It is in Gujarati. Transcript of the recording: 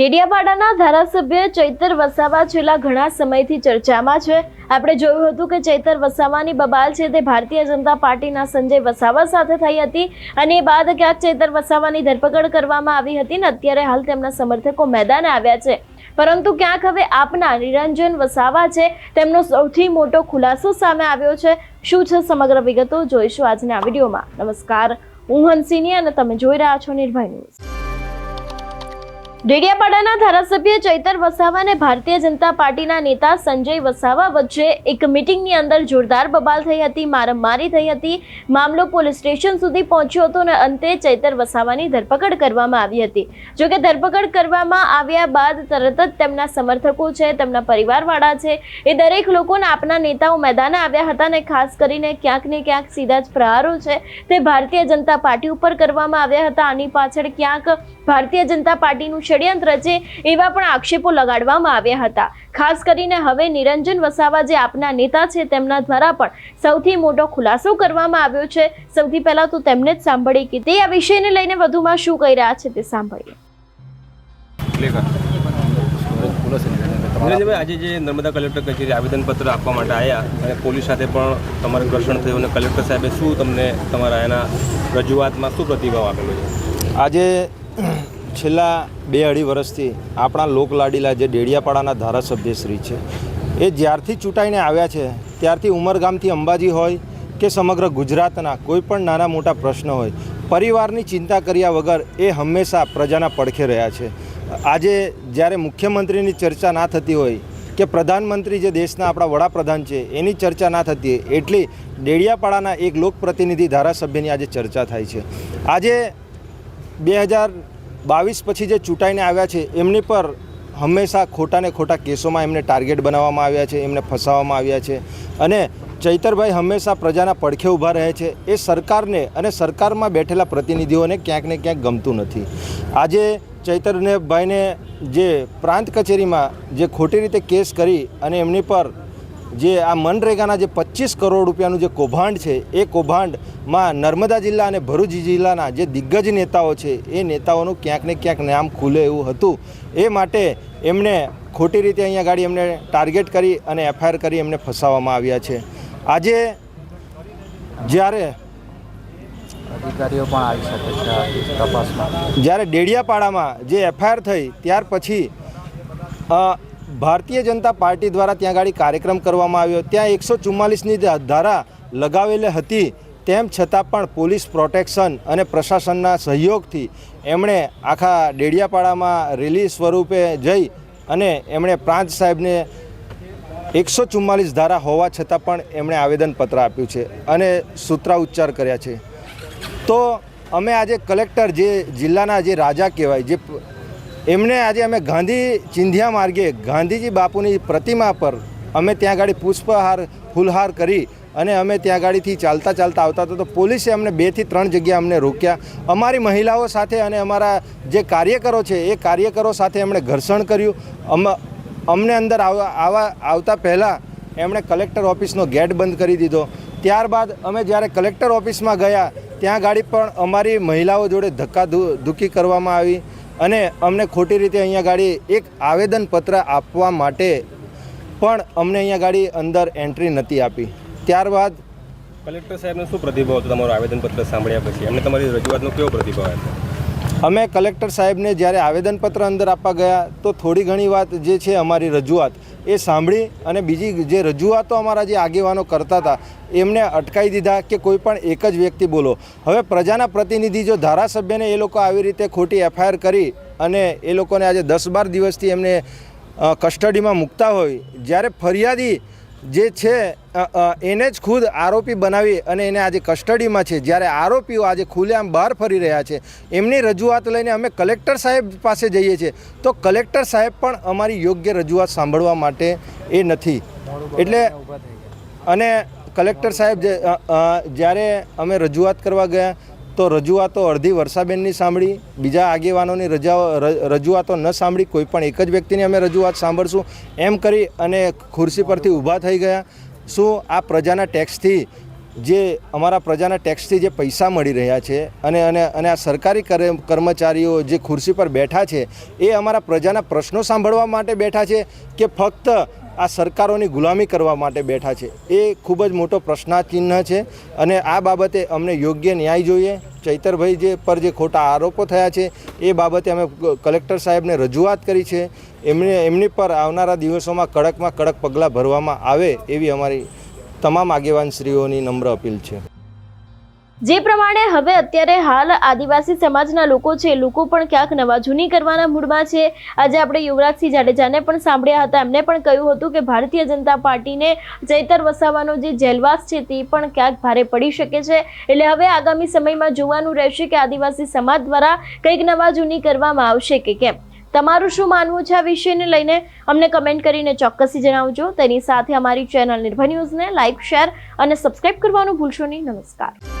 ડેડિયાપાડાના ધારાસભ્ય ચૈતર વસાવા છેલ્લા ઘણા સમયથી ચર્ચામાં છે. આપણે જોયું હતું કે ચૈતર વસાવાની બબાલ છે તે ભારતીય જનતા પાર્ટીના સંજય વસાવા સાથે થઈ હતી અને એ બાદ ક્યાંક ચૈતર વસાવાની ધરપકડ કરવામાં આવી હતી ને અત્યારે હાલ તેમના સમર્થકો મેદાને આવ્યા છે. પરંતુ ક્યાંક હવે આપના નિરંજન વસાવા છે તેમનો સૌથી મોટો ખુલાસો સામે આવ્યો છે. શું છે સમગ્ર વિગતો જોઈશું આજના વિડીયોમાં. નમસ્કાર. હું હંસિની અને તમે જોઈ રહ્યા છો નિર્ભય ન્યૂઝ. ડેડિયાપાડાના ધારાસભ્ય ચૈતર વસાવા અને ભારતીય જનતા પાર્ટીના નેતા સંજય વસાવા વચ્ચે એક મિટિંગની અંદર જોરદાર બબાલ થઈ હતી મારામારી થઈ હતી. મામલો પોલીસ સ્ટેશન સુધી પહોંચ્યો હતો અને અંતે ચૈતર વસાવાની ધરપકડ કરવામાં આવી હતી. જોકે ધરપકડ કરવામાં આવ્યા બાદ તરત જ તેમના સમર્થકો છે, તેમના પરિવારવાળા છે, એ દરેક લોકોને આપના નેતાઓ મેદાને આવ્યા હતા અને ખાસ કરીને ક્યાંક ને ક્યાંક સીધા જ પ્રહારો છે, તે ભારતીય જનતા પાર્ટી ઉપર કરવામાં આવ્યા હતા. આની પાછળ ક્યાંક ભારતીય જનતા પાર્ટીનું ષડયંત્ર છે એવા પણ આક્ષેપો લગાડવામાં આવ્યા હતા. ખાસ કરીને હવે નિરંજન વસાવા જે આપના નેતા છે તેમના દ્વારા પણ સૌથી મોટો ખુલાસો કરવામાં આવ્યો છે. સૌથી પહેલા તો તેમને જ સાંભળી કે તે આ વિષયને લઈને વધુમાં શું કહી રહ્યા છે તે સાંભળીએ. નિરંજનભાઈ આજે જે નર્મદા કલેક્ટર કચેરી આવેદનપત્ર આપવા માટે આવ્યા અને પોલીસ સાથે પણ તમારું ઘર્ષણ થયું અને કલેક્ટર સાહેબે શું તમને તમારા એના રજૂઆતમાં શું પ્રતિભાવ આપેલો છે? આજે છેલ્લા બે અઢી વર્ષથી આપણા લોકલાડીલા જે ડેડિયાપાડાના ધારાસભ્યશ્રી છે, એ જ્યારથી ચૂંટાઈને આવ્યા છે, ત્યારથી ઉમરગામથી અંબાજી હોય કે સમગ્ર ગુજરાતના કોઈ પણ નાના મોટા પ્રશ્ન હોય, પરિવારની ચિંતા કર્યા વગર એ હંમેશા પ્રજાના પડખે રહ્યા છે. આજે જ્યારે મુખ્યમંત્રીની ચર્ચા ના થતી હોય કે પ્રધાનમંત્રી જે દેશના આપણા વડાપ્રધાન છે, એની ચર્ચા ના થતી હોય, એટલી ડેડિયાપાડાના એક લોકપ્રતિનિધિ ધારાસભ્યની આજે ચર્ચા થાય છે. આજે બે હજાર બાવીસ પછી જે ચૂંટાઈને આવ્યા છે, એમની પર હંમેશા ખોટાને ખોટા કેસોમાં એમને ટાર્ગેટ બનાવવામાં આવ્યા છે, એમને ફસાવવામાં આવ્યા છે. અને ચૈતરભાઈ હંમેશા પ્રજાના પડખે ઊભા રહે છે. એ સરકારને અને સરકારમાં બેઠેલા પ્રતિનિધિઓને ક્યાંક ને ક્યાંક ગમતું નથી. આજે ચૈતરને ભાઈને જે પ્રાંત કચેરીમાં જે ખોટી રીતે કેસ કરી અને એમની પર જે આ મનરેગાના જે પચીસ કરોડ રૂપિયાનું જે કૌભાંડ છે એ કૌભાંડમાં નર્મદા જિલ્લા અને ભરૂચ જિલ્લાના જે દિગ્ગજ નેતાઓ છે એ નેતાઓનું ક્યાંક ને ક્યાંક નામ ખુલે એવું હતું. એ માટે એમને ખોટી રીતે અહીંયા ગાડી એમને ટાર્ગેટ કરી અને એફઆઈઆર કરી એમને ફસાવવામાં આવ્યા છે. આજે જ્યારે અધિકારીઓ પણ આવી શકે છે તપાસમાં. જ્યારે ડેડિયાપાડામાં જે એફઆઈઆર થઈ ત્યાર પછી ભારતીય જનતા પાર્ટી દ્વારા ત્યાં ગાડી કાર્યક્રમ કરવામાં આવ્યો. ત્યાં એકસો ચુમ્માલીસની ધારા લગાવેલી હતી. તેમ છતાં પણ પોલીસ પ્રોટેક્શન અને પ્રશાસનના સહયોગથી એમણે આખા ડેડિયાપાડામાં રેલી સ્વરૂપે જઈ અને એમણે પ્રાંત સાહેબને એકસો ચુમ્માલીસ ધારા હોવા છતાં પણ એમણે આવેદનપત્ર આપ્યું છે અને સૂત્રાઉચ્ચાર કર્યા છે. તો અમે આજે કલેક્ટર જે જિલ્લાના જે રાજા કહેવાય, જે એમને આજે અમે ગાંધી ચિંધ્યા માર્ગે ગાંધીજી બાપુની પ્રતિમા પર અમે ત્યાં ગાડી પુષ્પહાર, ફૂલહાર કરી અને અમે ત્યાં ગાડીથી ચાલતા ચાલતા આવતા હતા. તો પોલીસે અમને બેથી ત્રણ જગ્યા અમને રોક્યા. અમારી મહિલાઓ સાથે અને અમારા જે કાર્યકરો છે, એ કાર્યકરો સાથે એમણે ઘર્ષણ કર્યું. અમ, અમને અંદર આવા આવતા પહેલાં એમણે કલેક્ટર ઓફિસનો ગેટ બંધ કરી દીધો. ત્યારબાદ અમે જ્યારે કલેક્ટર ઓફિસમાં ગયા, ત્યાં ગાડી પણ અમારી મહિલાઓ જોડે ધક્કા ધુકી કરવામાં આવી. અને અમને ખોટી રીતે અહીંયા ગાડી એક આવેદનપત્ર આપવા માટે પણ અમને અહીંયા ગાડી અંદર એન્ટ્રી નથી આપી. ત્યારબાદ કલેક્ટર સાહેબનો શું પ્રતિભાવ હતો? તમારું આવેદનપત્ર સાંભળ્યા પછી? એમને તમારી રજૂઆતનો કેવો પ્રતિભાવ આપ્યો? અમે કલેક્ટર સાહેબને જ્યારે આવેદનપત્ર અંદર આપવા ગયા, તો થોડી ઘણી વાત જે છે અમારી રજૂઆત, એ સાંભળી અને બીજી જે રજૂઆતો અમારા જે આગેવાનો કરતા હતા, એમને અટકાવી દીધા કે કોઈ પણ એક જ વ્યક્તિ બોલો. હવે પ્રજાના પ્રતિનિધિ જો ધારાસભ્યને એ લોકો આવી રીતે ખોટી એફઆઈઆર કરી અને એ લોકોને આજે દસ બાર દિવસથી એમને કસ્ટડીમાં મૂકતા હોય, જ્યારે ફરિયાદી જે છે એને જ ખુદ આરોપી બનાવી અને એને આજે કસ્ટડીમાં છે. જ્યારે આરોપીઓ આજે ખુલ્લેઆમ બહાર ફરી રહ્યા છે, એમની રજૂઆત લઈને અમે કલેક્ટર સાહેબ પાસે જઈએ છીએ. તો કલેક્ટર સાહેબ પણ અમારી યોગ્ય રજૂઆત સાંભળવા માટે એ નથી. એટલે અને કલેક્ટર સાહેબ જ્યારે અમે રજૂઆત કરવા ગયા તો રજૂઆતો અડધી વર્ષાબેનની સાંભળી, બીજા આગેવાનોની રજાઓ રજૂઆતો ન સાંભળી, કોઈ પણ એક જ વ્યક્તિની અમે રજૂઆત સાંભળશું. એમ કરી અને ખુરશી પરથી ઊભા થઈ ગયા. શું આ પ્રજાના ટેક્સથી જે, અમારા પ્રજાના ટેક્સથી જે પૈસા મળી રહ્યા છે અને અને અને આ સરકારી કરે- કર્મચારીઓ જે ખુરશી પર બેઠા છે, એ અમારા પ્રજાના પ્રશ્નો સાંભળવા માટે બેઠા છે કે ફક્ત આ સરકારોની ગુલામી કરવા માટે બેઠા છે. એ ખૂબ જ મોટો પ્રશ્નાચિહ્ન છે અને આ બાબતે અમને યોગ્ય ન્યાય જોઈએ. ચૈતરભાઈ જે પર જે ખોટા આરોપો થયા છે, એ બાબતે અમે કલેક્ટર સાહેબને રજૂઆત કરી છે. એમને, એમની પર આવનારા દિવસોમાં કડકમાં કડક પગલાં ભરવામાં આવે એવી અમારી તમામ આગેવાનશ્રીઓની નમ્ર અપીલ છે. જે પ્રમાણે હવે અત્યારે હાલ આદિવાસી સમાજના લોકો છે, લોકો પણ ક્યાંક નવા જૂની કરવાના મૂડમાં છે. આજે આપણે યુવરાજસિંહ જાડેજાને પણ સાંભળ્યા હતા. એમને પણ કહ્યું હતું કે ભારતીય જનતા પાર્ટીને ચૈતર વસાવાનો જે જેલવાસ છે, તે પણ ક્યાંક ભારે પડી શકે છે. એટલે હવે આગામી સમયમાં જોવાનું રહેશે કે આદિવાસી સમાજ દ્વારા કંઈક નવા જૂની કરવામાં આવશે કે કેમ? તમારું શું માનવું છે આ વિષયને લઈને? અમને કમેન્ટ કરીને ચોક્કસથી જણાવજો. તેની સાથે અમારી ચેનલ નિર્ભય ન્યૂઝને લાઇક શેર અને સબસ્ક્રાઇબ કરવાનું ભૂલશો નહીં. નમસ્કાર.